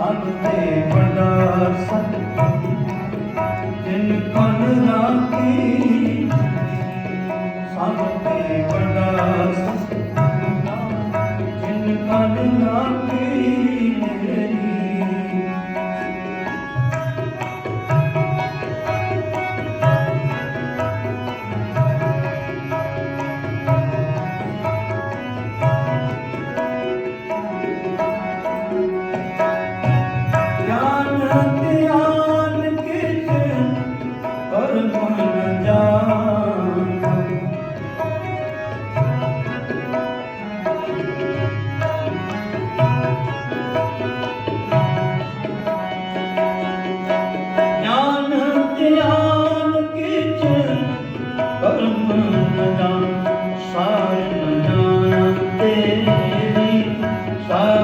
ਅੰਤੇ ਬਣਾ ਸਤ। ਜਿਨ ਕਨ ਰਾਤੀ 다.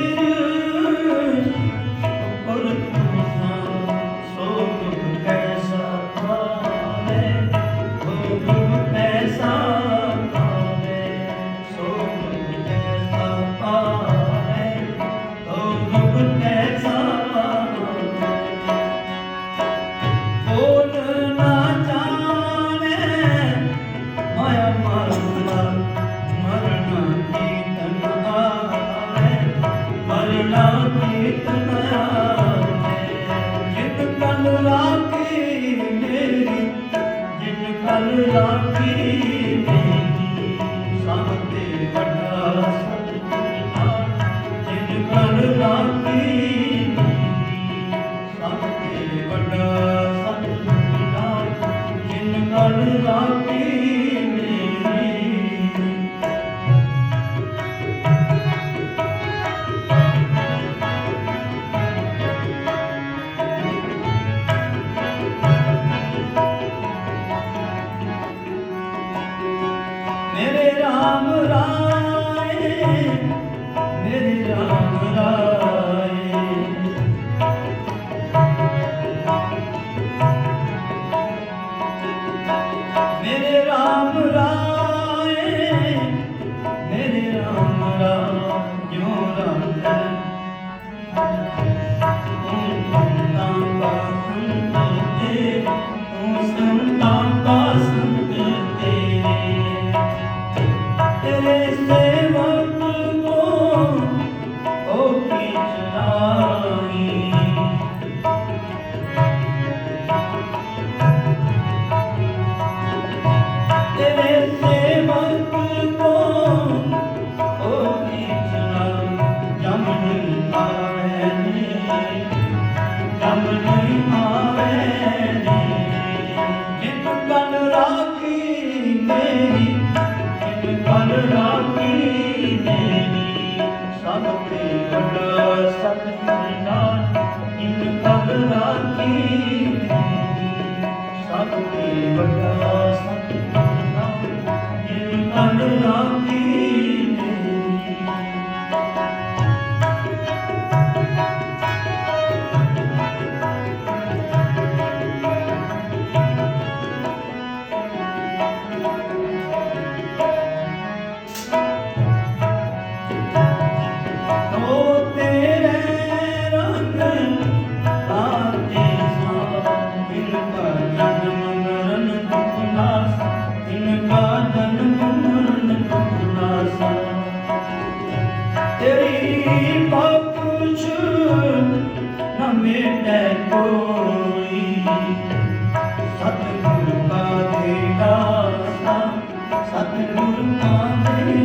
Hallelujah. ਸਤਿ ਵੱਡਾ ਸਤਿ ਨਾਮ ਜਿਨ ਅਨੁਰਾਗ